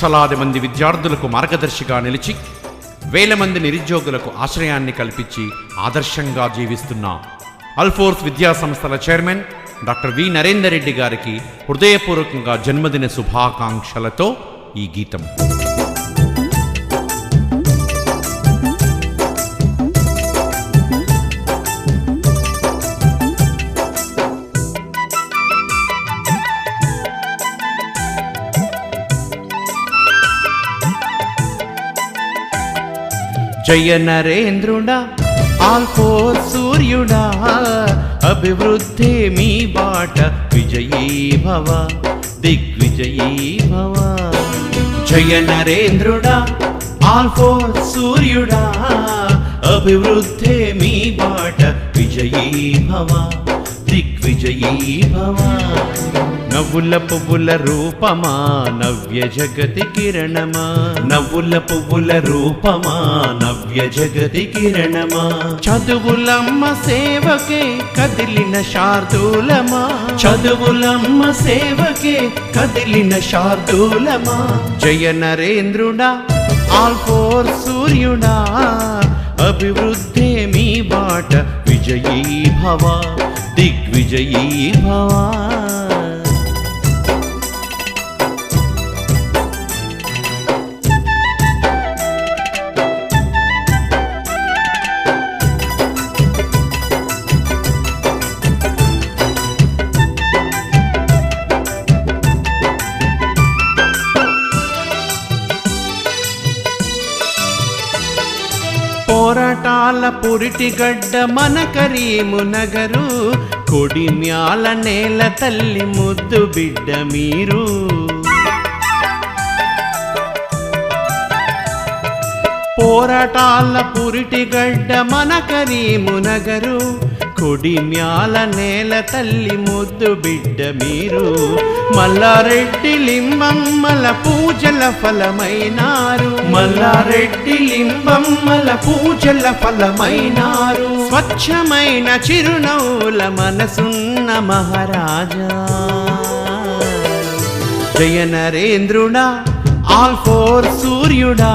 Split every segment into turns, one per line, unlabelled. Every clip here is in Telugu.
లక్షలాది మంది విద్యార్థులకు మార్గదర్శిగా నిలిచి వేల మంది నిరుద్యోగులకు ఆశ్రయాన్ని కల్పించి ఆదర్శంగా జీవిస్తున్న అల్ఫోర్స్ విద్యా సంస్థల chairman doctor V Narender Reddy గారికి హృదయపూర్వకంగా జన్మదిన శుభాకాంక్షలతో ఈ గీతం. జయ నరేంద్రుడా ఆల్ఫోర్ సూర్యుడా అభివృద్ధి మీ బాట విజయీ భవ దిగ్విజయీ భవ. జయ నరేంద్రుడా ఆల్ఫోర్ సూర్యుడా అభివృద్ధి మీ బాట విజయీ భవ దిగ్విజయీ భవ. నవ్వుల పువ్వుల రూపమా నవ్య జగతి కిరణమా? నవ్వుల పువ్వుల రూపమా నవ్య జగతి కిరణమా? చదువులమ్మ సేవకే కదిలిన శార్దూలమా? చదువులమ్మ సేవకే కదిలిన శార్దూలమా? జయ నరేంద్రుడా ఆల్ఫోర్ సూర్యుడా అభివృద్ధి మీ బాట విజయీ భవ దిగ్విజయీ భవ. పోరాటాల పురిటిగడ్డ మన కరీము నగరు. కొడిమ్యాల నేల తల్లి ముద్దు బిడ్డ మీరు. పోరాటాల పురిటిగడ్డ మన కరీము నగరు. కొడి మ్యాల నేల తల్లి ముద్దు బిడ్డ మీరు. మల్లారెడ్డి లింబమ్మల పూజల ఫలమైనారు. మల్లారెడ్డి లింబమ్మల పూజల ఫలమైనారు. స్వచ్ఛమైన చిరునవ్వుల మనసున్న మహారాజా. జయ నరేంద్రుడా ఆల్ఫోర్ సూర్యుడా.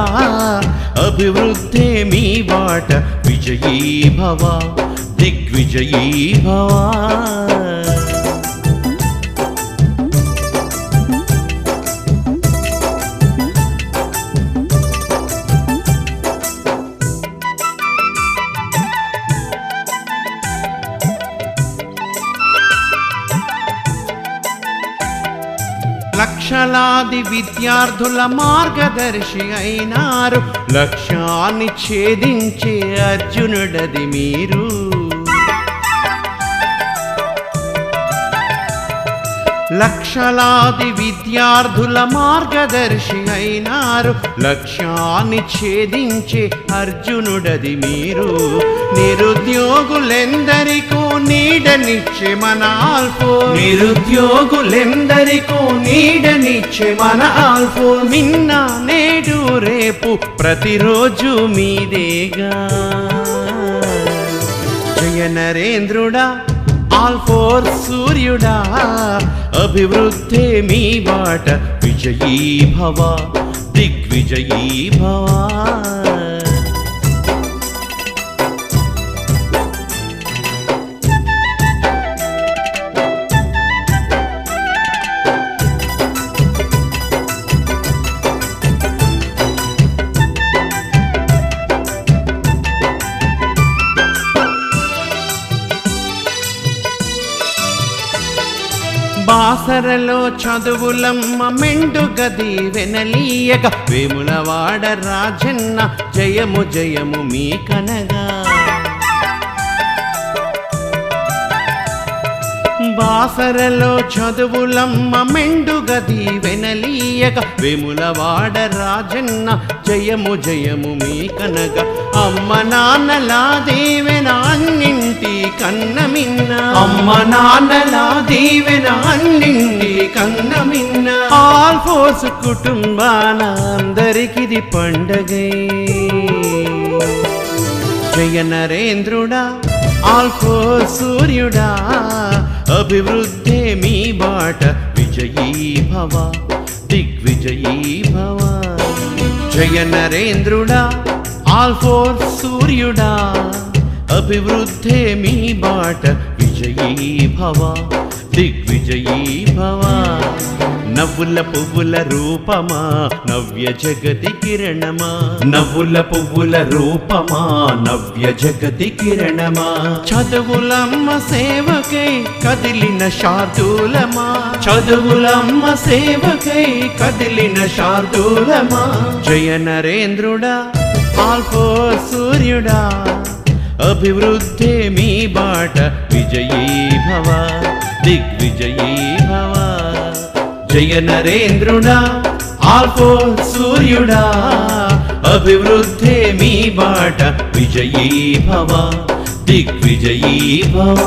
అభివృద్ధి మీ బాట విజయీ భవ. దిగ్విజయీ భవ లక్షలాది విద్యార్థుల మార్గదర్శి అయినారు లక్ష్యాన్ని ఛేదించే అర్జునుడది మీరు లక్షలాది విద్యార్థుల మార్గదర్శి అయినారు. లక్ష్యాన్ని ఛేదించే అర్జునుడది మీరు. నిరుద్యోగులెందరికో నీడనిచ్చే మన ఆల్ఫో. నిరుద్యోగులెందరికో నీడనిచ్చే మన ఆల్ఫో. నిన్న నేడు రేపు ప్రతిరోజు మీదేగా. జయ నరేంద్రుడా ఆల్ ఫోర్ సూర్యుడా అభివృద్ధి మీ బాట విజయీ భవ దిగ్విజయీ భవా ఆసరలో చదువులమ్మ మెండు గది వెనలీయక వేములవాడ రాజన్న జయము జయము మీ కనగా. బాసరలో చదువులమ్మ మెండు గది వెనలీయక వేములవాడ రాజన్న జయము జయము మీ కనగ. అమ్మ నాన్నలా దీవెన అన్నింటి కన్న మిన్న అమ్మ నాన్నలా దీవెన అన్నింటి కన్న మిన్న ఆల్ ఫోర్స్ కుటుంబాన అందరికిది పండగై. జయ నరేంద్రుడా ఆల్ఫో సూర్యుడా అభివృద్ధి మీ బాట విజయీ భవ దిగ్విజయీ భవ జయ నరేంద్రుడా ఆల్ఫోర్ సూర్యుడా. అభివృద్ధే మీ బాట విజయీ భవ దిగ్విజయీ భవ నవ్వుల పువ్వుల రూపమా నవ్య జగతి కిరణమా నవ్వుల పువ్వుల రూపమా నవ్య జగతి కిరణమా చదువులమ్మ సేవకై కదిలిన శార్దూలమా చదువులమ్మ సేవకై కదిలిన శార్దూలమా జయ నరేంద్రుడా ఆల్పో సూర్యుడా అభివృద్ధే మీ బాట విజయీ భవ దిగ్విజయీ భవ. జయ నరేంద్రుడా ఆల్ఫో సూర్యుడా అభివృద్ధే మీ బాట విజయీ భవ దిగ్విజయీ భవ.